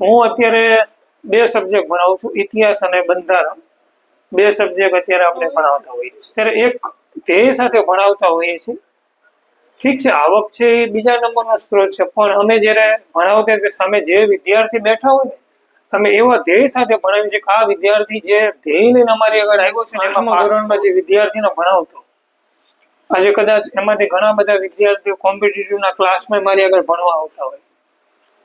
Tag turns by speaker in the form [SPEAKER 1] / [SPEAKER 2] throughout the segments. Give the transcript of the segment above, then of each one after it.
[SPEAKER 1] હું અત્યારે બે સબ્જેક્ટ ભણાવું છું ઇતિહાસ અને બંધારણ. બે સબ્જેક્ટ અત્યારે આપણે ભણાવતા હોઈએ છીએ. ત્યારે એક ધ્યેય સાથે ભણાવતા હોઈએ છીએ. ઠીક છે આવક છે એ બીજા નંબરનો સ્ત્રોત છે પણ અમે જ્યારે ભણાવતા તે સામે જે વિદ્યાર્થી બેઠા હોય ને તમે એવા ધ્યેય સાથે ભણાવીએ છે કે આ વિદ્યાર્થી જે ધ્યેય લઈને અમારી આગળ આવ્યો છે એમાં ધોરણમાં જે વિદ્યાર્થીને ભણાવતો આજે કદાચ એમાંથી ઘણા બધા વિદ્યાર્થીઓ કોમ્પિટિટિવના ક્લાસમાં મારી આગળ ભણવા આવતા હોય.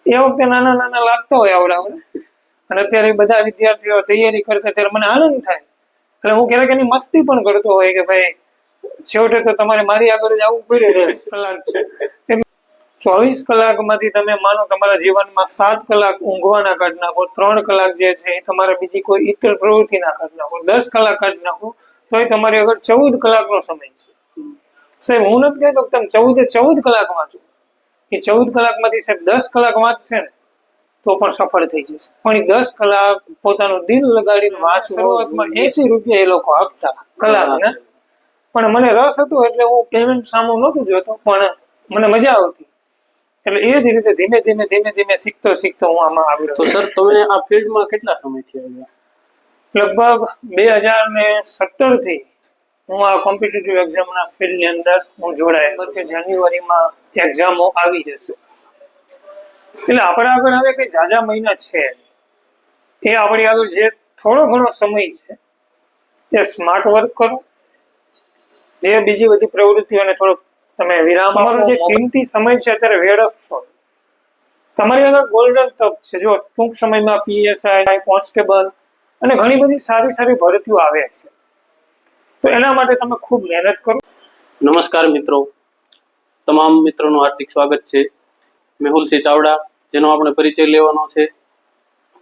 [SPEAKER 1] એ વખતે નાના નાના લાગતા હોય આવડા આવડા. અને અત્યારે બધા વિદ્યાર્થીઓ તૈયારી કરતા ત્યારે મને આનંદ થાય. એટલે હું ક્યારેક એની મસ્તી પણ કરતો હોય કે ભાઈ છેવટે તો તમારે મારી આગળ જ આવવું પડે છે કલાક છે. ચોવીસ કલાકમાંથી તમે માનો તમારા જીવનમાં સાત કલાક ઊંઘવાના કાઢી નાખો ત્રણ કલાક જે છે એ તમારે બીજી કોઈ ઇતર પ્રવૃત્તિના કાઢી નાખો. દસ કલાક કાઢી નાખો તો એ તમારી આગળ ચૌદ કલાકનો સમય છે. સાહેબ હું નથી કહેતો તમે ચૌદે ચૌદ કલાક વાંચો એ ચૌદ કલાકમાંથી સાહેબ દસ કલાક વાંચશે ને તો પણ સફળ થઈ જશે. પણ એ દસ કલાક પોતાનું દિલ લગાડીને વાંચવું શરૂઆતમાં એસી રૂપિયા એ લોકો આપતા કલાકના. પણ મને રસ હતો એટલે હું પેમેન્ટ સામું નહોતું જોતો પણ મને મજા આવતી. એટલે એ જ રીતે ધીમે ધીમે ધીમે ધીમે શીખતો શીખતો હું આમાં આવ્યો
[SPEAKER 2] તો સર તમે આ ફિલ્ડમાં કેટલા સમયથી આવ્યા?
[SPEAKER 1] લગભગ બે હજાર ને સત્તરથી હું આ કોમ્પિટિટિવ એક્ઝામના ફિલ્ડની અંદર હું જોડાયેલો કે જાન્યુઆરીમાં એક્ઝામો આવી જશે. એટલે આપણા આગળ હવે કંઈ ઝાઝા મહિના છે. એ આપણી આગળ જે થોડો ઘણો સમય છે, એ સ્માર્ટ વર્ક કરો. જે બીજી બધી પ્રવૃત્તિઓને થોડોક તમે વિરામ તમારો જે કિંમતી સમય છે અત્યારે વેડફશો તમારી આગળ ગોલ્ડન તક છે. જો ટૂંક સમયમાં પીએસઆઈ કોન્સ્ટેબલ અને ઘણી બધી સારી સારી ભરતીઓ આવે છે. તો એના માટે તમે ખૂબ મહેનત કરો.
[SPEAKER 2] નમસ્કાર મિત્રો. તમામ મિત્રોનું હાર્દિક સ્વાગત છે. મેહુલસિંહ ચાવડા જેનો આપણે પરિચય લેવાનો છે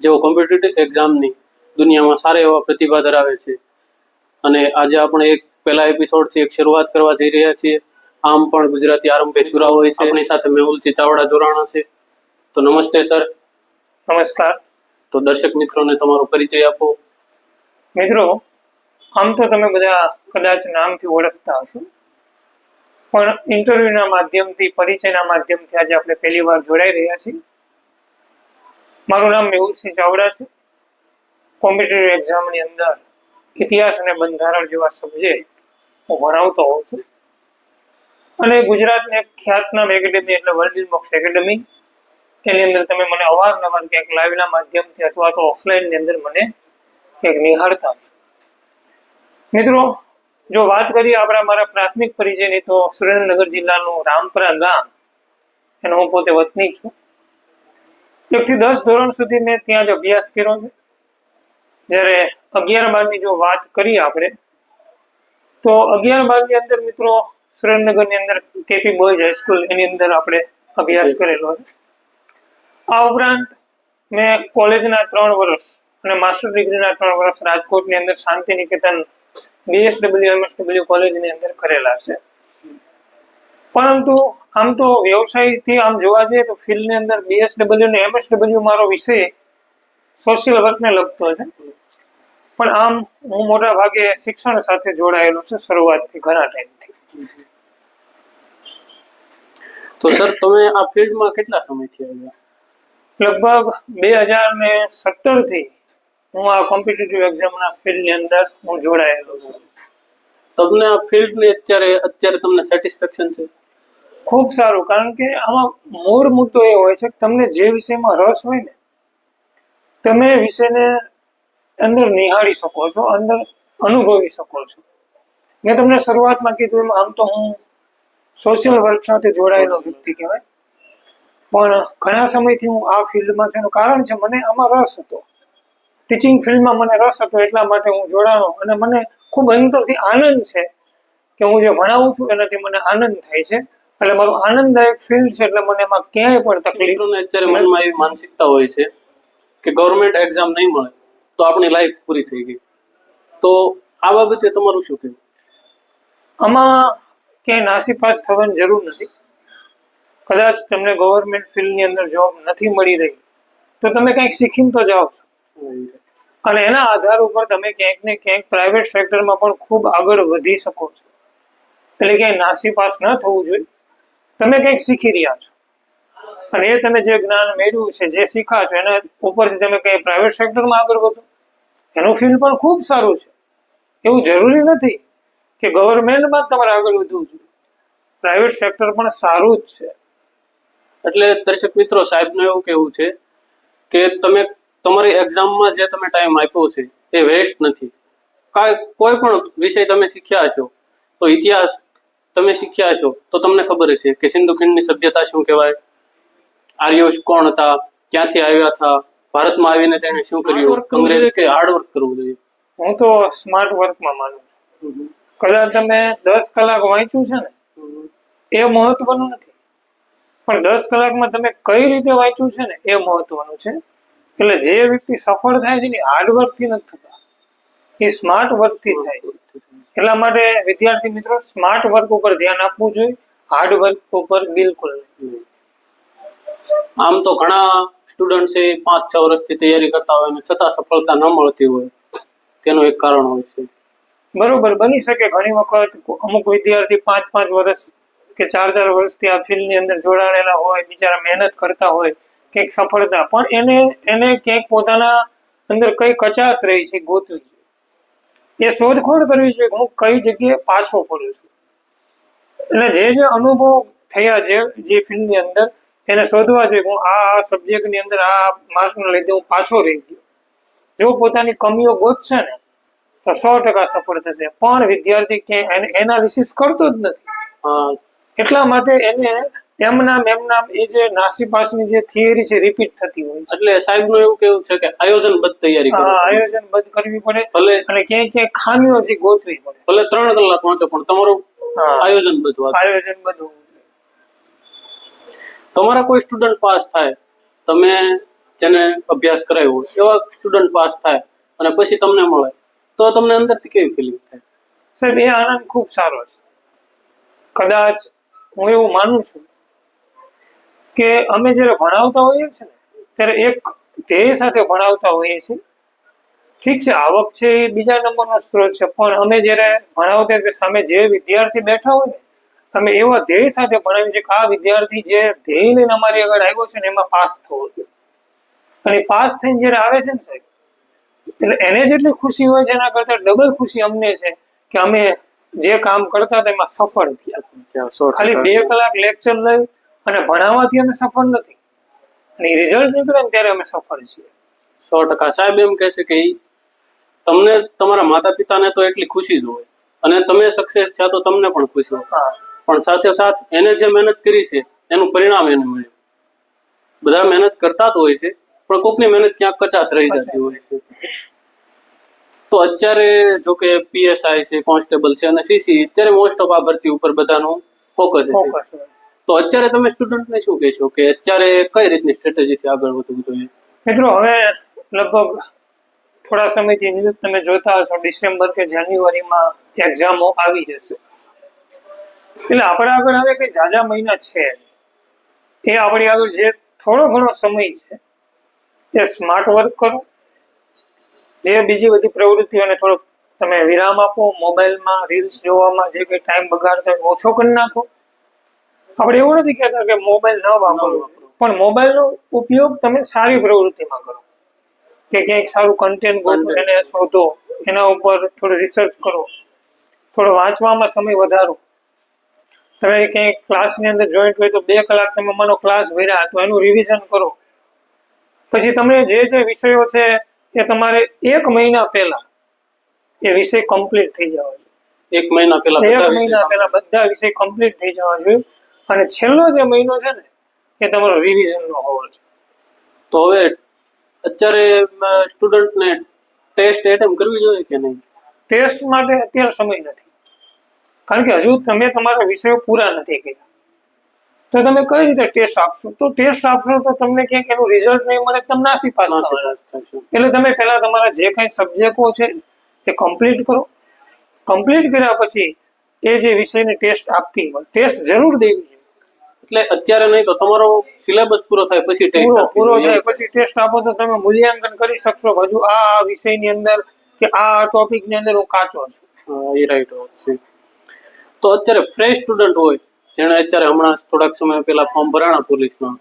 [SPEAKER 2] જેઓ કોમ્પિટિટિવ એક્ઝામની દુનિયામાં સારા એવા પ્રતિભા ધરાવે છે. અને આજે આપણે એક પહેલા એપિસોડથી એક શરૂઆત કરવા જઈ રહ્યા છીએ. આમ પણ ગુજરાતી આરંભે સુરા હોય છે. એની સાથે મેહુલસિંહ ચાવડા જોડાણા છે. તો નમસ્તે સર.
[SPEAKER 1] નમસ્કાર.
[SPEAKER 2] તો દર્શક મિત્રોને તમારો પરિચય આપો.
[SPEAKER 1] મિત્રો આમ તો તમે બધા કદાચ નામથી ઓળખતા હશો. પણ ઇન્ટરવ્યુના માધ્યમથી, પરિચયના માધ્યમથી આજે આપણે પહેલી વાર જોડાઈ રહ્યા છીએ. મારું નામ મેહુલસિંહ ચાવડા છે. કોમ્પિટેટિવ એક્ઝામની અંદર ઇતિહાસ અને બંધારણ જેવા સબ્જેક્ટ હું ભણાવતો હોઉં છું. અને ગુજરાતને ખ્યાતનામ એકેડેમી એટલે વર્લ્ડ બોક્સ એકેડેમી એની અંદર તમે મને અવારનવાર ક્યાંક લાઈવના માધ્યમથી અથવા તો ઓફલાઈનની અંદર મને ક્યાંક નિહાળતા હશો. મિત્રો, જો વાત કરીએ આપણા મારા પ્રાથમિક પરિચયની, તો સુરેન્દ્રનગર જિલ્લાનું રામપરા ગામ એનો હું પોતે વતની છું. એકથી દસ ધોરણ સુધી મેં ત્યાં જ અભ્યાસ કર્યો છે. જ્યારે અગિયાર બારની જો વાત કરીએ આપણે, તો અગિયાર બારની અંદર મિત્રો, સુરેન્દ્રનગરની અંદર કેપી બોયઝ હાઈસ્કૂલ એની અંદર આપણે અભ્યાસ કરેલો છે. આ ઉપરાંત મેં કોલેજના ત્રણ વર્ષ અને માસ્ટર ડિગ્રીના ત્રણ વર્ષ રાજકોટની અંદર શાંતિ નિકેતન બીએસડબલ્યુ એમએસડબલ્યુ કોલેજની અંદર કરેલા છે. પરંતુ આમ તો વ્યવસાયથી આમ જોવા જઈએ તો ફિલ્ડની અંદર બીએસડબલ્યુ ને એમએસડબલ્યુ મારો વિષય સોશિયલ વર્કને લગતો છે. પણ આમ હું મોટા ભાગે શિક્ષણ સાથે જોડાયેલો છું શરૂઆતથી ઘણા ટાઈમથી.
[SPEAKER 2] તો સર તમે આ ફિલ્ડમાં કેટલા સમયથી આવ્યા?
[SPEAKER 1] લગભગ બે હજાર ને સત્તરથી હું આ કોમ્પિટિટિવ એક્ઝામના ફિલ્ડની અંદર હું જોડાયેલો છું.
[SPEAKER 2] તમને આ ફિલ્ડની અત્યારે અત્યારે તમને સેટિસ્ફેક્શન છે?
[SPEAKER 1] ખૂબ સારું કારણ કે આમાં મૂળ મુદ્દો એ હોય છે કે તમને જે વિષયમાં રસ હોય ને તમે વિષયને અંદર નિહાળી શકો છો અંદર અનુભવી શકો છો. મેં તમને શરૂઆતમાં કીધું એમ આમ તો હું સોશિયલ વર્ક સાથે જોડાયેલો વ્યક્તિ કહેવાય. પણ ઘણા સમયથી હું આ ફિલ્ડમાં છું એનું કારણ છે મને આમાં રસ હતો. ટીચિંગ ફિલ્ડમાં મને રસ હતો એટલા માટે હું જોડાણો અને મને ખૂબ અંતરથી આનંદ છે કે હું જે ભણાવું છું એનાથી મને આનંદ થાય છે. એટલે મારું આનંદદાયક ફિલ્ડ છે એટલે મને એમાં ક્યાંય પણ તકલીફ
[SPEAKER 2] અત્યારે મનમાં એવી માનસિકતા હોય છે કે ગવર્મેન્ટ એક્ઝામ નહીં મળે તો આપણી લાઈફ પૂરી થઈ ગઈ. તો આ બાબતે તમારું શું કહેવું?
[SPEAKER 1] આમાં ક્યાંય નાસીપાસ થવાની જરૂર નથી. કદાચ તમને ગવર્મેન્ટ ફિલ્ડની અંદર જોબ નથી મળી રહી તો તમે કંઈક શીખીને તો જાઓ છો. અને એના આધાર ઉપર તમે ક્યાંક ને ક્યાંક પ્રાઇવેટ સેક્ટરમાં પણ ખૂબ આગળ વધી શકો છો. એટલે ક્યાંય નાસીપાસ ન થવું જોઈએ. તમે કંઈક શીખી રહ્યા છો. અને એ તમે જે જ્ઞાન મેળવ્યું છે, જે શીખા છો, એના ઉપરથી તમે કંઈ પ્રાઇવેટ સેક્ટરમાં આગળ વધો. એનું ફિલ્ડ પણ ખૂબ સારું છે. એવું જરૂરી નથી કે ગવર્મેન્ટમાં તમારે આગળ વધવું જોઈએ. પ્રાઇવેટ સેક્ટર પણ સારું જ છે.
[SPEAKER 2] એટલે દર્શક મિત્રો, સાહેબનું એવું કહેવું છે કે તમે તમારી એક્ઝામમાં જે તમે ટાઈમ આપ્યો છે એ વેસ્ટ નથી. કાંઈ કોઈ પણ વિષય તમે શીખ્યા છો તો ઇતિહાસ તમે શીખ્યા છો તો તમને ખબર છે કે સિંધુ ખીણની સભ્યતા શું કહેવાય આર્યો કોણ હતા ક્યાંથી આવ્યા હતા ભારતમાં આવીને તેણે શું કર્યું અંગ્રેજ કે
[SPEAKER 1] કે-
[SPEAKER 2] હાર્ડ વર્ક કરવું જોઈએ?
[SPEAKER 1] હું તો સ્માર્ટ વર્કમાં માનું છું. કદાચ તમે દસ કલાક વાંચ્યું છે ને એ મહત્વનું નથી. પણ દસ કલાકમાં તમે કઈ રીતે વાંચ્યું છે ને એ મહત્વનું છે. એટલે જે વ્યક્તિ સફળ થાય છે ને હાર્ડવર્કથી નથી થતા. એ સ્માર્ટ વર્કથી થાય છે. એટલા માટે વિદ્યાર્થી મિત્રો સ્માર્ટ વર્ક ઉપર ધ્યાન આપવું જોઈએ. હાર્ડ વર્ક ઉપર બિલકુલ નહીં.
[SPEAKER 2] આમ તો ઘણા સ્ટુડન્ટ છે પાંચ છ વર્ષથી તૈયારી કરતા હોય અને છતાં સફળતા ન મળતી હોય. તેનું એક કારણ હોય છે.
[SPEAKER 1] બરોબર બની શકે ઘણી વખત અમુક વિદ્યાર્થી પાંચ પાંચ વર્ષ કે ચાર ચાર વર્ષથી આ ફિલ્ડની અંદર જોડાયેલા હોય બિચારા મહેનત કરતા હોય કંઈક સફળતા પણ એને એને ક્યાંક પોતાના અંદર કઈ કચાશ રહી છે ગોતવી છે. એ શોધખોળ કરવી છે હું કઈ જગ્યાએ પાછો પડું છું. એટલે જે જે અનુભવ થયા છે જે ફિલ્ડની અંદર એને શોધવા છે હું આ આ સબ્જેક્ટની અંદર આ માર્ક્સને લીધે હું પાછો રહી ગયો. જો પોતાની કમીઓ ગોતશે ને તો સો ટકા સફળ થશે. પણ વિદ્યાર્થી ક્યાંય એનાલિસિસ કરતો જ નથી. એટલા માટે એને એમનામ એમનામ એ જે નાસીપાસની જે થિયરી છે રિપીટ થતી હોય છે.
[SPEAKER 2] એટલે સાહેબનું એવું કેવું છે કે આયોજનબદ્ધ તૈયારી
[SPEAKER 1] આ
[SPEAKER 2] કરો
[SPEAKER 1] આયોજન બધ કરવી પડે
[SPEAKER 2] ભલે
[SPEAKER 1] અને ક્યાંય ક્યાંય ખામીઓ છે ગોતવી પડે.
[SPEAKER 2] ભલે ત્રણ કલાક વાંચો પણ તમારું આયોજન બધું
[SPEAKER 1] આયોજન બધું
[SPEAKER 2] તમારા કોઈ સ્ટુડન્ટ પાસ થાય તમે જેને અભ્યાસ કરાવ્યો હોય એવા સ્ટુડન્ટ પાસ થાય અને પછી તમને મળે તો તમને અંદરથી કેવી ફિલિંગ થાય?
[SPEAKER 1] સાહેબ એ આનંદ ખૂબ સારો છે. કદાચ હું એવું માનું છું કે અમે જ્યારે ભણાવતા હોઈએ છીએ ને ત્યારે એક ધ્યેય સાથે ભણાવતા હોઈએ છીએ. ઠીક છે આવક છે એ બીજા નંબરનો સ્ત્રોત છે પણ અમે જ્યારે ભણાવતા ત્યારે સામે જે વિદ્યાર્થી બેઠા હોય ને અમે એવા ધ્યેય સાથે ભણાવીએ છીએ કે આ વિદ્યાર્થી જે ધ્યેય લઈને અમારી આગળ આવ્યો છે ને એમાં પાસ થવો જોઈએ. અને પાસ થઈને જ્યારે આવે છે ને સાહેબ એટલે એને જેટલી ખુશી હોય છે એના કરતાં ડબલ ખુશી અમને છે કે અમે જે કામ કરતા હતા એમાં સફળ થયા. ખાલી બે કલાક લેક્ચર લઈ અને ભણાવવાથી અમે સફળ નથી. અને રિઝલ્ટ નીકળે ને ત્યારે અમે સફળ છીએ.
[SPEAKER 2] સો ટકા. સાહેબ એમ કહે છે કે તમને તમારા માતા પિતાને તો એટલી ખુશી જ હોય. અને તમે સક્સેસ થયા તો તમને પણ ખુશી હોય. પણ સાથે સાથ એને જે મહેનત કરી છે એનું પરિણામ એને મળ્યું. બધા મહેનત કરતા જ હોય છે પણ કોકની મહેનત ક્યાંક કચાશ રહી જતી હોય છે. તો અત્યારે જો કે પીએસઆઈ છે કોન્સ્ટેબલ છે અને સીસી અત્યારે મોસ્ટ ઓફ આ ભરતી ઉપર બધાનું ફોકસ છે. તો અત્યારે તમે સ્ટુડન્ટને શું કહેશો? કે અત્યારે કઈ રીતની સ્ટ્રેટેજીથી આગળ વધવું જોઈએ?
[SPEAKER 1] મિત્રો, હવે લગભગ થોડા સમયથી ન્યૂઝ તમે જોતા હશો, ડિસેમ્બર કે જાન્યુઆરીમાં એક્ઝામો આવી જશે. એટલે આપણે આગળ હવે કઈ ઝાઝા મહિના છે. એ આપણી આગળ જે થોડો ઘણો સમય છે, એ સ્માર્ટ વર્ક કરો. જે બીજી બધી પ્રવૃત્તિઓને થોડોક તમે વિરામ આપો, મોબાઈલમાં રીલ્સ જોવામાં જે કંઈ ટાઈમ બગાડતા ઓછો કરી નાખો. આપણે એવું નથી કહેતા કે મોબાઈલ ન વાપરવો. પણ મોબાઈલનો ઉપયોગ તમે સારી પ્રવૃત્તિમાં કરો. કે ક્યાંક સારું કન્ટેન્ટ
[SPEAKER 2] ગોઠવો
[SPEAKER 1] એને શોધો એના ઉપર થોડું રિસર્ચ કરો. થોડો વાંચવામાં સમય વધારો. તમે ક્યાંક ક્લાસની અંદર જોઈન્ટ હોય તો બે કલાક તમે માનો ક્લાસ ભર્યા તો એનું રિવિઝન કરો. પછી તમે જે જે વિષયો છે એ તમારે એક મહિના પહેલા એ વિષય કમ્પ્લીટ થઈ જવા જોઈએ.
[SPEAKER 2] એક મહિના પહેલા
[SPEAKER 1] એક મહિના પહેલા બધા વિષય કમ્પ્લીટ થઈ જવા જોઈએ. અને છેલ્લો જે મહિનો છે ને એ તમારો રિવિઝનનો હોવો છે
[SPEAKER 2] તો હવે અત્યારે સ્ટુડન્ટને ટેસ્ટ એટેમ્પ કરવી જોઈએ કે નહીં?
[SPEAKER 1] ટેસ્ટ માટે અત્યારે સમય નથી. કારણ કે હજુ તમે તમારા વિષયો પૂરા નથી કર્યા. તો તમે કઈ રીતે ટેસ્ટ આપશો? તો ટેસ્ટ આપશો તો તમને ક્યાંક એનું રિઝલ્ટ નહીં મળે તમને તમે નાસી પાસ
[SPEAKER 2] થશે.
[SPEAKER 1] એટલે તમે પહેલા તમારા જે કઈ સબ્જેક્ટો છે એ કમ્પ્લીટ કરો. કમ્પ્લીટ કર્યા પછી એ જે વિષયની ટેસ્ટ આપવી હોય ટેસ્ટ જરૂર દેવી જોઈએ.
[SPEAKER 2] એટલે અત્યારે નહીં તો તમારો સિલેબસ પૂરો થાય પછી ટેસ્ટ
[SPEAKER 1] પૂરો થાય. પછી ટેસ્ટ આપો તો તમે મૂલ્યાંકન કરી શકશો. હજુ આ વિષયની અંદર કે આ ટોપિકની અંદર હું કાચો છું.
[SPEAKER 2] એ રાઈટ છે. તો અત્યારે ફ્રેશ સ્ટુડન્ટ હોય જેણે અત્યારે હમણાં થોડાક સમય પહેલા ફોર્મ ભરાણા પોલીસમાં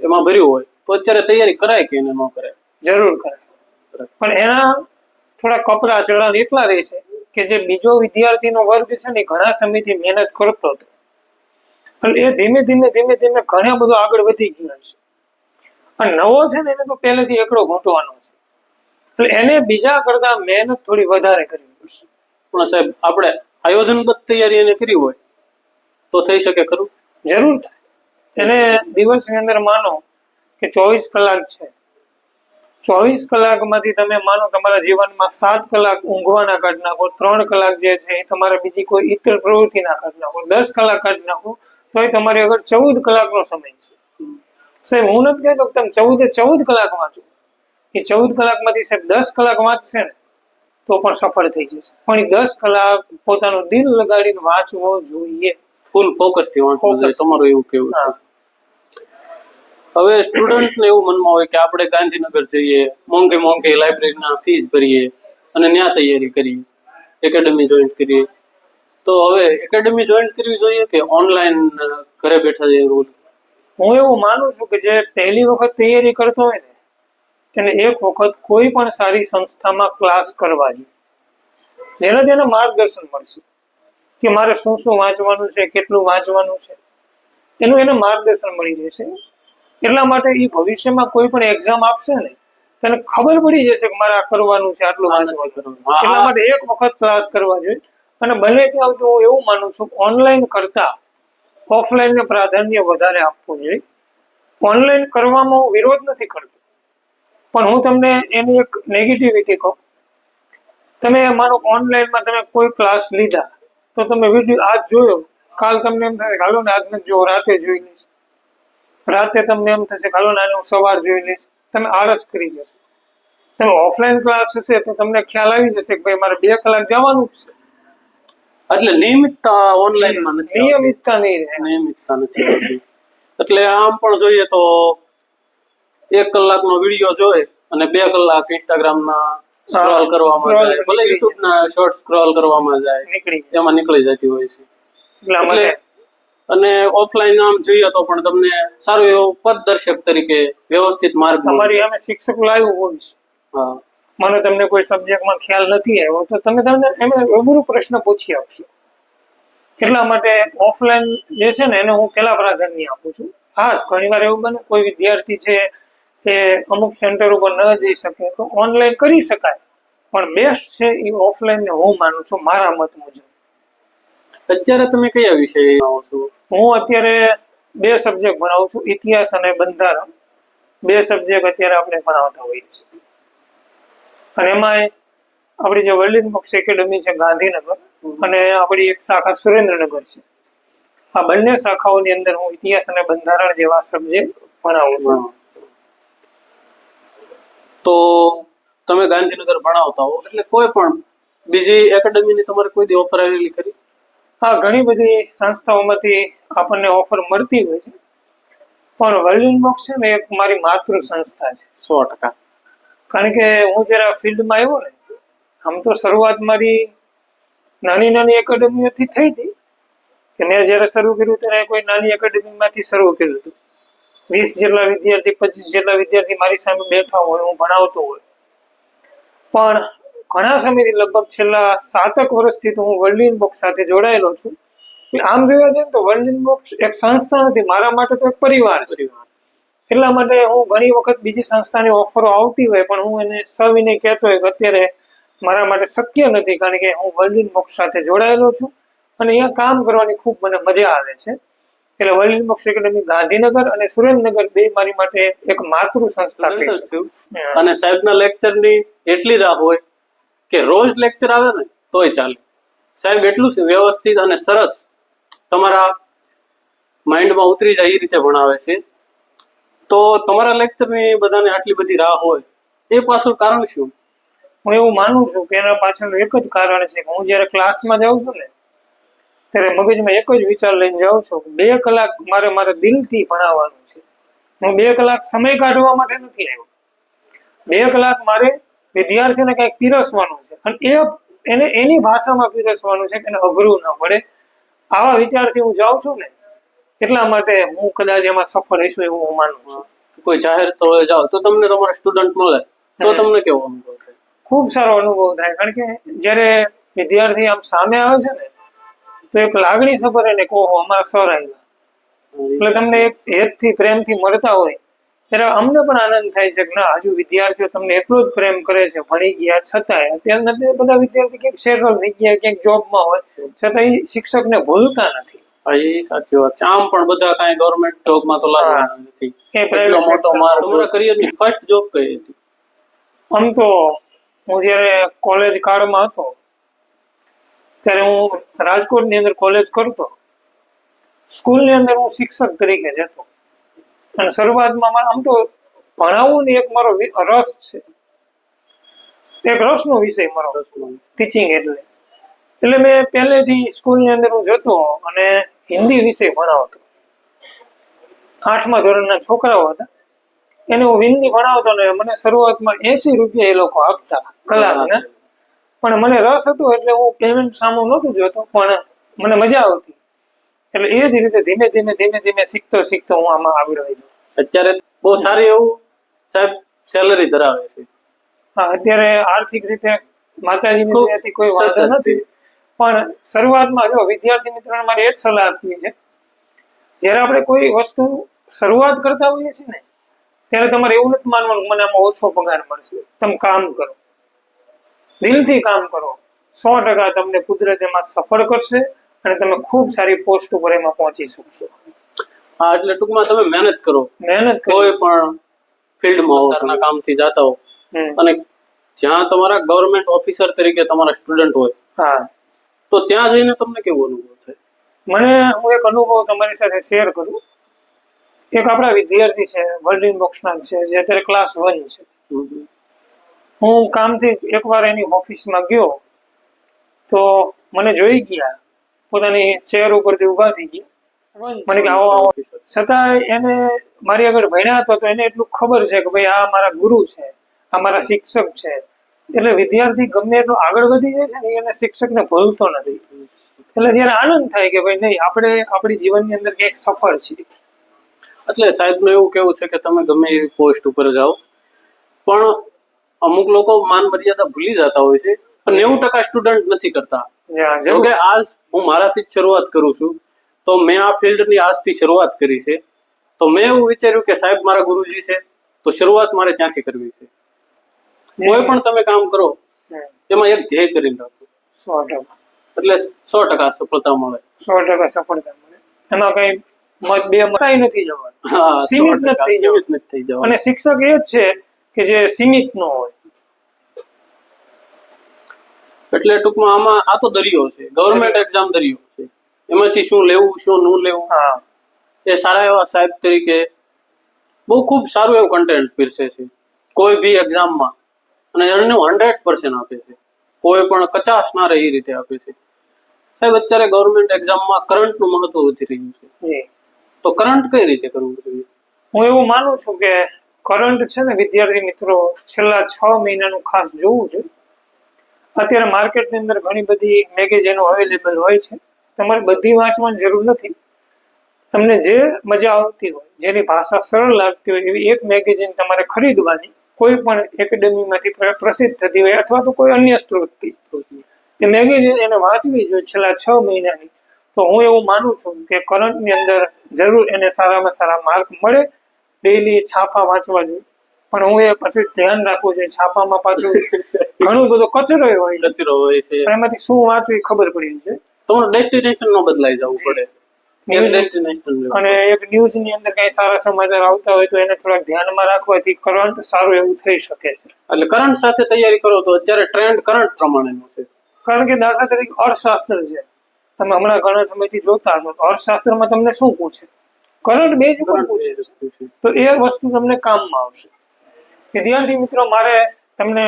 [SPEAKER 2] એમાં ભર્યું હોય તો અત્યારે તૈયારી કરાય કે એને ન કરાય?
[SPEAKER 1] જરૂર કરાય. પણ એના થોડા કપરા ચડાણ એટલા રહે છે કે જે બીજો વિદ્યાર્થીનો વર્ગ છે ને ઘણા સમયથી મહેનત કરતો હતો. એટલે એ ધીમે ધીમે ધીમે ધીમે ઘણા બધું આગળ વધી ગયો છે. અને નવો છે ને એને તો પહેલેથી એકડો ઘૂંટવાનો છે. એટલે એને બીજા કરતા મહેનત થોડી વધારે કરવી પડશે.
[SPEAKER 2] પણ સાહેબ આપણે આયોજનબદ્ધ તૈયારી એને કરી હોય તો થઈ શકે ખરું?
[SPEAKER 1] જરૂર થાય. એને દિવસની અંદર માનો કે ચોવીસ કલાક છે. ચોવીસ કલાકમાંથી તમે માનો તમારા જીવનમાં સાત કલાક ઊંઘવાના કાઢ નાખો ત્રણ કલાક જે છે એ તમારે બીજી કોઈ ઇતર પ્રવૃત્તિના કાઢ નાખો દસ કલાક કાઢ નાખો તો એ તમારી આગળ ચૌદ કલાકનો સમય છે. સાહેબ હું નથી કહેતો તમે ચૌદે ચૌદ કલાક વાંચો એ ચૌદ કલાકમાંથી સાહેબ દસ કલાક વાંચશે ને તો પણ સફળ થઈ જશે. પણ એ દસ કલાક પોતાનું દિલ લગાડીને વાંચવો જોઈએ.
[SPEAKER 2] ફૂલ ફોકસથી વાંચવું જોઈએ. તમારું એવું કેવું છે. હવે સ્ટુડન્ટ ને એવું મનમાં હોય કે આપણે ગાંધીનગર જઈએ મોંઘે મોંઘે લાઇબ્રેરીના ફીસ ભરીએ અને ત્યાં તૈયારી કરીએ એકેડમી જોઈન કરીએ. તો હવે એકેડમી જોઈન કરવી જોઈએ કે ઓનલાઈન ઘરે બેઠા જે રોલ
[SPEAKER 1] હું એવું માનું છું કે જે પહેલી વખત તૈયારી કરતો હોય ને તેને એક વખત કોઈ પણ સારી સંસ્થામાં ક્લાસ કરવા જોઈએ. જેનાથી એને માર્ગદર્શન મળશે કે મારે શું શું વાંચવાનું છે કેટલું વાંચવાનું છે. એનું એને માર્ગદર્શન મળી રહેશે. એટલા માટે એ ભવિષ્યમાં કોઈ પણ એક્ઝામ આપશે ને તેને ખબર પડી જશે કે મારે આ કરવાનું છે આટલું વાંચવાનું એટલા માટે એક વખત ક્લાસ કરવા જોઈએ. અને બને ત્યાં સુધી હું એવું માનું છું ઓનલાઈન કરતા ઓફલાઈનને પ્રાધાન્ય વધારે આપવું જોઈએ. ઓનલાઈન કરવામાં હું વિરોધ નથી કરતો. પણ હું તમને એની એક નેગેટિવિટી કહું. તમે માનો ઓનલાઈનમાં તમે કોઈ ક્લાસ લીધા, તો તમે વીડિયો આજ જોયો. કાલ તમને એમ થશે હાલો ને આજ નથી જોવો રાતે જોઈ લઈશ. રાતે તમને એમ થશે હાલો ને હું સવાર જોઈ લઈશ. તમે આળસ કરી જશો. તમે ઓફલાઈન ક્લાસ હશે તો તમને ખ્યાલ આવી જશે કે ભાઈ મારે બે કલાક જવાનું જ છે.
[SPEAKER 2] એટલે નિયમિતતા ઓનલાઈનમાં નથી
[SPEAKER 1] નિયમિતતા નહીં રહે.
[SPEAKER 2] નિયમિતતા નથી આવતી. એટલે આમ પણ જોઈએ તો એક કલાકનો વીડિયો જોઈ અને બે કલાક ઇન્સ્ટાગ્રામના સ્ક્રોલ કરવામાં જાય. ભલે યુટ્યુબના શોર્ટ સ્ક્રોલ કરવામાં જાય.
[SPEAKER 1] નીકળી
[SPEAKER 2] એમાં નીકળી જતી હોય છે.
[SPEAKER 1] એટલે
[SPEAKER 2] અને ઓફલાઈન આમ જોઈએ તો પણ તમને સારું એવું પદદર્શક તરીકે વ્યવસ્થિત માર્ગ
[SPEAKER 1] તમારી અમે શિક્ષક લાવ્યું હોય
[SPEAKER 2] હા.
[SPEAKER 1] મને તમને કોઈ સબ્જેક્ટમાં ખ્યાલ નથી આવ્યો તો તમે તમને એમને રૂબરૂ પ્રશ્ન પૂછી આપશો. એટલા માટે ઓફલાઈન જે છે ને એને હું પહેલા પ્રાધાન્ય આપું છું. હા ઘણી વાર એવું બને કોઈ વિદ્યાર્થી છે કે અમુક સેન્ટર ઉપર ન જઈ શકે તો ઓનલાઈન કરી શકાય. પણ બેસ્ટ છે એ ઓફલાઈન ને હું માનું છું મારા મત મુજબ.
[SPEAKER 2] અત્યારે તમે કયા વિષય ભણાવો છો?
[SPEAKER 1] હું અત્યારે બે સબ્જેક્ટ ભણાવું છું ઇતિહાસ અને બંધારણ. બે સબ્જેક્ટ અત્યારે આપણે ભણાવતા હોઈએ છીએ. અને એમાં આપણી જે વર્લ્ડ બુક્સ એકેડમી છે ગાંધીનગર અને આપણી એક શાખા સુરેન્દ્રનગર છે. આ બંને શાખાઓની અંદર હું ઇતિહાસ અને બંધારણ જેવા સબ્જેક્ટ ભણાવું છું.
[SPEAKER 2] તો તમે ગાંધીનગર ભણાવતા હો એટલે કોઈ પણ બીજી એકેડમીની તમારે કોઈ દી ઓફર આવેલી કરી
[SPEAKER 1] હા ઘણી બધી સંસ્થાઓમાંથી આપણને ઓફર મળતી હોય છે. પણ વર્લ્ડ બોક્સ છે ને એક મારી માતૃ સંસ્થા છે.
[SPEAKER 2] સો ટકા.
[SPEAKER 1] કારણ કે હું જ્યારે ફિલ્ડમાં આવ્યો ને, આમ તો શરૂઆત મારી નાની નાની એકેડમીઓથી થઈ હતી. મેં જ્યારે શરૂ કર્યું ત્યારે કોઈ નાની એકેડમીમાંથી શરૂ કર્યું હતું. વીસ જેટલા વિદ્યાર્થી, પચીસ જેટલા વિદ્યાર્થી મારી સામે બેઠા હોય, હું ભણાવતો હોય. પણ ઘણા સમયથી લગભગ છેલ્લા સાતક વર્ષથી તો હું વર્લ્ડ બોક્સ સાથે જોડાયેલો છું. આમ જોવા જઈએ તો વર્લ્ડ બોક્સ એક સંસ્થા નથી, મારા માટે તો એક પરિવાર છે. એટલા માટે હું ઘણી વખત બીજી સંસ્થાની ઓફરો આવતી હોય પણ હું એને સવિને કહેતો હોય કે અત્યારે મારા માટે શક્ય નથી કારણ કે હું વર્લ્ડ મોક્ષ સાથે જોડાયેલો છું અને અહીંયા કામ કરવાની ખૂબ મને મજા આવે છે એટલે વર્લ્ડ મોક્ષ એકેડમી ગાંધીનગર અને સુરેન્દ્રનગર બે મારી માટે એક માતૃ સંસ્થા.
[SPEAKER 2] થયું. અને સાહેબના લેક્ચરની એટલી રાહ હોય કે રોજ લેક્ચર આવે ને તોય ચાલે સાહેબ એટલું છે વ્યવસ્થિત અને સરસ તમારા માઇન્ડમાં ઉતરી જાય એ રીતે ભણાવે છે તો તમારા લેક્ચરની બધાને આટલી બધી રાહ હોય એ પાછળ કારણ શું?
[SPEAKER 1] હું એવું માનું છું કે એના પાછળનું એક જ કારણ છે કે હું જ્યારે ક્લાસમાં જાઉં છું ને, ત્યારે મગજમાં એક જ વિચાર લઈને જાઉં છું બે કલાક મારે મારા દિલથી ભણાવવાનું છે. હું બે કલાક સમય કાઢવા માટે નથી આવ્યો. બે કલાક મારે વિદ્યાર્થીઓને કંઈક પીરસવાનું છે અને એ એને એની ભાષામાં પીરસવાનું છે કે એને અઘરું ન પડે. આવા વિચારથી હું જાઉં છું ને એટલા માટે હું કદાચ એમાં સફળ રહીશું એવું હું માનું છું.
[SPEAKER 2] કોઈ જાહેર સ્થળે જાઓ. તો તમને તમારા સ્ટુડન્ટ મળે. તો તમને કેવો અનુભવ થાય?
[SPEAKER 1] ખૂબ સારો અનુભવ થાય. કારણ કે જ્યારે વિદ્યાર્થી આમ સામે આવે છે ને તો એક લાગણી સફર એને કહો અમારા સર આવ્યા. એટલે તમને એક હેતથી પ્રેમથી મળતા હોય ત્યારે અમને પણ આનંદ થાય છે કે ના હજુ વિદ્યાર્થીઓ તમને એટલો જ પ્રેમ કરે છે. ભણી ગયા છતાંય અત્યારના બધા વિદ્યાર્થી ક્યાંક સેટલ થઈ ગયા ક્યાંક જોબમાં હોય છતાં એ શિક્ષકને ભૂલતા નથી.
[SPEAKER 2] એ સાચી વાત છે. આમ પણ બધા કાંઈ ગવર્મેન્ટ જોબમાં તો લાગવાના નથી. એટલો મોટો માર તમારા કરિયરની ફર્સ્ટ જોબ કઈ હતી?
[SPEAKER 1] આમ તો હું જ્યારે કોલેજ કાળમાં હતો ત્યારે હું રાજકોટની અંદર કોલેજ કરતો. સ્કૂલની અંદર હું શિક્ષક તરીકે જતો. અને શરૂઆતમાં મારે આમ તો ભણાવવું ને એક મારો રસ છે. એક રસનો વિષય મારો. ટીચિંગ એટલે. એટલે મેં પહેલેથી સ્કૂલની અંદર હું જતો અને હિન્દી વિષય ભણાવતો. આઠમા ધોરણના છોકરાઓ હતા. એને હું હિન્દી ભણાવતો ને મને શરૂઆતમાં એસી રૂપિયા એ લોકો આપતા કલાકના. પણ મને રસ હતો એટલે હું પેમેન્ટ સામું નહોતું જોતો પણ મને મજા આવતી. એટલે એ જ રીતે ધીમે ધીમે ધીમે ધીમે શીખતો શીખતો હું આમાં આવી રહ્યો છું
[SPEAKER 2] અત્યારે બહુ સારી એવું સાહેબ સેલરી ધરાવે છે.
[SPEAKER 1] હા અત્યારે આર્થિક રીતે માતાજીની કોઈ વાંધો નથી. પણ શરૂઆતમાં જો વિદ્યાર્થી મિત્રોને મારે એ જ સલાહ આપવી છે જ્યારે આપણે કોઈ વસ્તુ શરૂઆત કરતા હોઈએ છીએ ને ત્યારે તમારે એવું નથી માનવાનું મને આમાં ઓછો પગાર મળશે. તમે કામ કરો. દિલથી કામ કરો. સો ટકા તમને કુદરત એમાં સફળ કરશે અને તમે ખૂબ સારી પોસ્ટ ઉપર એમાં પહોંચી શકશો.
[SPEAKER 2] હા એટલે ટૂંકમાં તમે મહેનત કરો.
[SPEAKER 1] મહેનત
[SPEAKER 2] કોઈ પણ ફિલ્ડમાં હો તમે કામથી જાતા હો. અને જ્યાં તમારા ગવર્મેન્ટ ઓફિસર તરીકે તમારા સ્ટુડન્ટ હોય
[SPEAKER 1] હા.
[SPEAKER 2] તો ત્યાં જઈને તમને કેવો અનુભવ થાય?
[SPEAKER 1] મને હું એક અનુભવ તમારી સાથે શેર કરું. એક આપણા વિદ્યાર્થી છે વર્લ્ડિંગ બોક્સના છે જે અત્યારે ક્લાસ વન છે. હું કામથી એકવાર એની ઓફિસમાં ગયો તો મને જોઈ ગયા પોતાની ચેર ઉપરથી ઊભા થઈ ગયા. મને કે આવો આવો. છતાં એને મારી આગળ ભણ્યા હતો તો એને એટલું ખબર છે કે ભાઈ આ મારા ગુરુ છે આ મારા શિક્ષક છે. એટલે વિદ્યાર્થી ગમે એટલો આગળ વધી જાય છે ને એને શિક્ષકને ભૂલતો નથી. એટલે જ્યારે આનંદ થાય કે ભાઈ નહીં આપણે આપણી જીવનની અંદર ક્યાંક સફળ છીએ.
[SPEAKER 2] એટલે સાહેબનું એવું કેવું છે કે તમે ગમે એવી પોસ્ટ ઉપર જાઓ. પણ અમુક લોકો માન મર્યાદા ભૂલી જતા હોય છે. પણ નેવું ટકા સ્ટુડન્ટ નથી કરતા.
[SPEAKER 1] જેમ
[SPEAKER 2] કે આજ હું મારાથી જ શરૂઆત કરું છું તો મેં આ ફિલ્ડની આજથી શરૂઆત કરી છે. તો મેં એવું વિચાર્યું કે સાહેબ મારા ગુરુજી છે તો શરૂઆત મારે ત્યાંથી કરવી છે. કોઈ પણ તમે કામ કરો એમાં એક ધ્યેય કરી રાખો
[SPEAKER 1] સો ટકા.
[SPEAKER 2] એટલે સો ટકા સફળતા મળે.
[SPEAKER 1] સો ટકા સફળતા મળે. એમાં કઈ મત બે મતાઈ નથી જવાનું. સીમિત નથી જવાનું.
[SPEAKER 2] સીમિત નથી જવાનું.
[SPEAKER 1] અને શિક્ષક એ જ છે કે જે સીમિત ન હોય.
[SPEAKER 2] એટલે ટૂંકમાં આમાં આ તો દરિયો છે. ગવર્મેન્ટ એક્ઝામ દરિયો છે. એમાંથી શું લેવું શું ન લેવું?
[SPEAKER 1] હા.
[SPEAKER 2] એ સારા એવા સાહેબ તરીકે બહુ ખૂબ સારું એવું કન્ટેન્ટ પીરસે છે. કોઈ બી એક્ઝામમાં અને એનું હંડ્રેડ પર્સન્ટ આપે છે. કોઈ પણ કચાશ ના રહે એ રીતે આપે છે. સાહેબ અત્યારે ગવર્મેન્ટ એક્ઝામમાં કરંટનું મહત્વ વધી રહ્યું છે. તો કરંટ કઈ રીતે કરવું જોઈએ?
[SPEAKER 1] હું એવું માનું છું કે કરંટ છે ને વિદ્યાર્થી મિત્રો છેલ્લા છ મહિનાનું ખાસ જોવું જોઈએ અત્યારે માર્કેટની અંદર ઘણી બધી મેગેઝીનો અવેલેબલ હોય છે. તમારે બધી વાંચવાની જરૂર નથી. તમને જે મજા આવતી હોય જેની ભાષા સરળ લાગતી હોય એવી એક મેગેઝીન તમારે ખરીદવાની. કોઈ પણ એકેડેમીમાંથી પ્રસિદ્ધ થતી હોય અથવા તો કોઈ અન્ય સ્ત્રોતથી એ મેગેઝિન એને વાંચવી જોઈએ છેલ્લા છ મહિનાની. તો હું એવું માનું છું કે કરંટની અંદર જરૂર એને સારામાં સારા માર્ક મળે. ડેલી છાપા વાંચવા જોઈએ. પણ હું એ પછી ધ્યાન રાખવું જોઈએ. છાપામાં પાછું ઘણું બધો કચરો હોય.
[SPEAKER 2] કચરો હોય છે.
[SPEAKER 1] એમાંથી શું વાંચવું ખબર પડી છે
[SPEAKER 2] તમારું ડેસ્ટિનેશન નો બદલાઈ જવું પડે.
[SPEAKER 1] અને એક ન્યૂઝની અંદર કઈ સારા સમાચાર આવતા હોય તો એને થોડાક ધ્યાનમાં રાખવાથી કરંટ સારું એવું થઈ શકે છે.
[SPEAKER 2] એટલે કરંટ સાથે તૈયારી કરો તો અત્યારે ટ્રેન્ડ કરંટ પ્રમાણેનો છે.
[SPEAKER 1] કારણ કે દાખલા તરીકે અર્થશાસ્ત્ર છે. તમે હમણાં ઘણા સમયથી જોતા હશો અર્થશાસ્ત્રમાં તમને શું પૂછે? કરંટ બેઝ ઉપર પૂછે તો એ વસ્તુ તમને કામમાં આવશે. વિદ્યાર્થી મિત્રો મારે તમને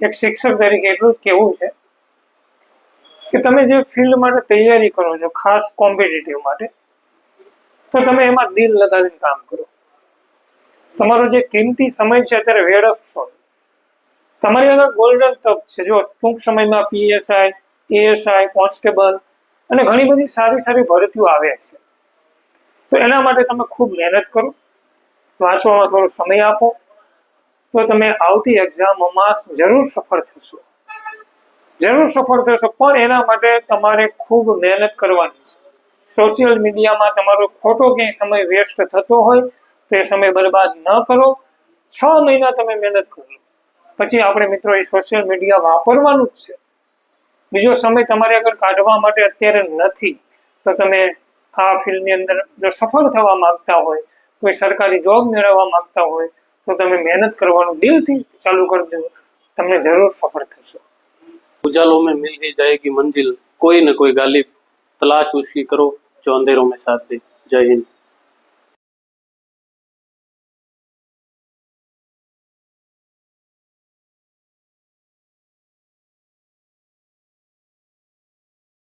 [SPEAKER 1] એક શિક્ષક તરીકે એટલું જ કહેવું છે કે તમે જે ફિલ્ડ માટે તૈયારી કરો છો, ખાસ કોમ્પિટિટિવ માટે, તો તમે એમાં દિલ લગાવીને કામ કરો. તમારો જે કિંમતી સમય છે અત્યારે વેડફશો તમારી આગળ ગોલ્ડન તક છે. જો ટૂંક સમયમાં પીએસઆઈ એએસઆઈ કોન્સ્ટેબલ અને ઘણી બધી સારી સારી ભરતીઓ આવે છે. તો એના માટે તમે ખૂબ મહેનત કરો. વાંચવામાં થોડો સમય આપો. તો તમે આવતી એક્ઝામોમાં જરૂર સફળ થશો. જરૂર સફળ થશો, પણ એના માટે તમારે ખૂબ મહેનત કરવાની છે. સોશિયલ મીડિયામાં તમારો ખોટો ક્યાંય સમય વેસ્ટ થતો હોય, તો સમય બરબાદ ન કરો. છ મહિના તમે મહેનત કરો. પછી આપણે મિત્રો એ સોશિયલ મીડિયા વાપરવાનું જ છે. બીજો સમય તમારે આગળ કાઢવા માટે અત્યારે નથી, તો તમે આ ફિલ્ડની અંદર જો સફળ થવા માંગતા હોય, કોઈ સરકારી જોબ મેળવવા માંગતા હોય, તો તમે મહેનત કરવાનું દિલથી ચાલુ કરી દો. તમને જરૂર સફળ થશો.
[SPEAKER 2] उजालों में मिल ही जाएगी मंजिल कोई न कोई गालिब तलाश उसकी करो जो अंधेरों में साथ दे जय हिंद